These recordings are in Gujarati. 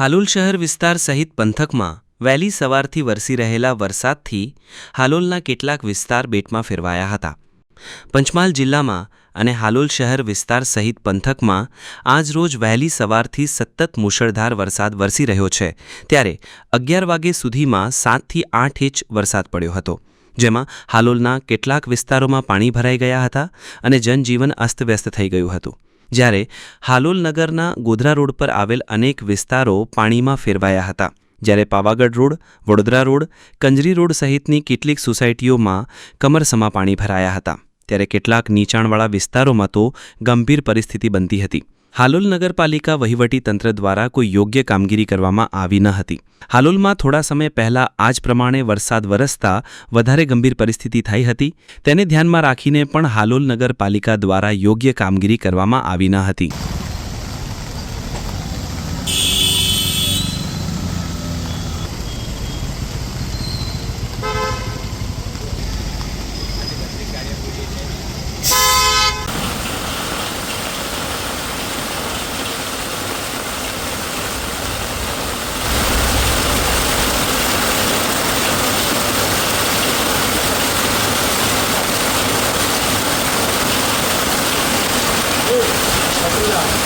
હાલોલ શહેર વિસ્તાર સહિત પંથકમાં વહેલી સવારથી વરસી રહેલા વરસાદથી હાલોલના કેટલાક વિસ્તાર બેટમાં ફેરવાયા હતા. પંચમહાલ જિલ્લામાં અને હાલોલ શહેર વિસ્તાર સહિત પંથકમાં આજરોજ વહેલી સવારથી સતત મુશળધાર વરસાદ વરસી રહ્યો છે. ત્યારે અગિયાર વાગે સુધીમાં સાતથી આઠ ઇંચ વરસાદ પડ્યો હતો, જેમાં હાલોલના કેટલાક વિસ્તારોમાં પાણી ભરાઈ ગયા હતા અને જનજીવન અસ્તવ્યસ્ત થઈ ગયું હતું. જ્યારે હાલોલ નગરના ગોધરા રોડ પર આવેલ અનેક વિસ્તારો પાણીમાં ફેરવાયા હતા. જ્યારે Pavagadh road, Vadodara road, Kanjari road સહિતની કેટલીક સોસાયટીઓમાં કમરસમા પાણી ભરાયા હતા. ત્યારે કેટલાક નીચાણવાળા વિસ્તારોમાં તો ગંભીર પરિસ્થિતિ બનતી હતી. હાલોલ નગરપાલિકા વહીવટી તંત્ર દ્વારા કોઈ યોગ્ય કામગીરી કરવામાં આવી ન હતી. હાલોલમાં થોડા સમય પહેલા આ જ પ્રમાણે વરસાદ વરસતા વધારે ગંભીર પરિસ્થિતિ થઈ હતી. તેને ધ્યાનમાં રાખીને પણ હાલોલ નગરપાલિકા દ્વારા યોગ્ય કામગીરી કરવામાં આવી ન હતી.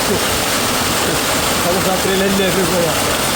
Kamu santrallerinde yapıyor ya.